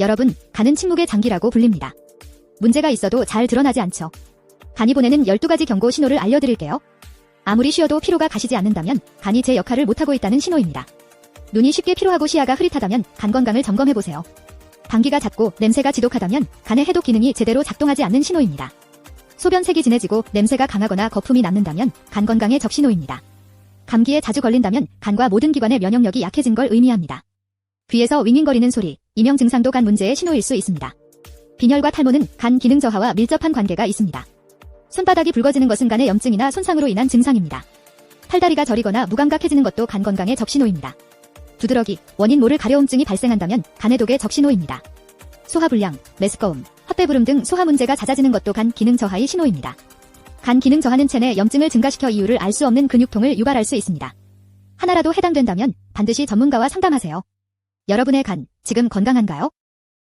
여러분, 간은 침묵의 장기라고 불립니다. 문제가 있어도 잘 드러나지 않죠. 간이 보내는 12가지 경고 신호를 알려드릴게요. 아무리 쉬어도 피로가 가시지 않는다면 간이 제 역할을 못하고 있다는 신호입니다. 눈이 쉽게 피로하고 시야가 흐릿하다면 간 건강을 점검해보세요. 감기가 잦고 냄새가 지독하다면 간의 해독 기능이 제대로 작동하지 않는 신호입니다. 소변색이 진해지고 냄새가 강하거나 거품이 남는다면 간 건강의 적신호입니다. 감기에 자주 걸린다면 간과 모든 기관의 면역력이 약해진 걸 의미합니다. 귀에서 윙윙거리는 소리, 이명 증상도 간 문제의 신호일 수 있습니다. 빈혈과 탈모는 간 기능 저하와 밀접한 관계가 있습니다. 손바닥이 붉어지는 것은 간의 염증이나 손상으로 인한 증상입니다. 팔다리가 저리거나 무감각해지는 것도 간 건강의 적신호입니다. 두드러기, 원인 모를 가려움증이 발생한다면 간의 독의 적신호입니다. 소화불량, 메스꺼움, 헛배부름 등 소화 문제가 잦아지는 것도 간 기능 저하의 신호입니다. 간 기능 저하는 체내 염증을 증가시켜 이유를 알 수 없는 근육통을 유발할 수 있습니다. 하나라도 해당된다면 반드시 전문가와 상담하세요. 여러분의 간, 지금 건강한가요?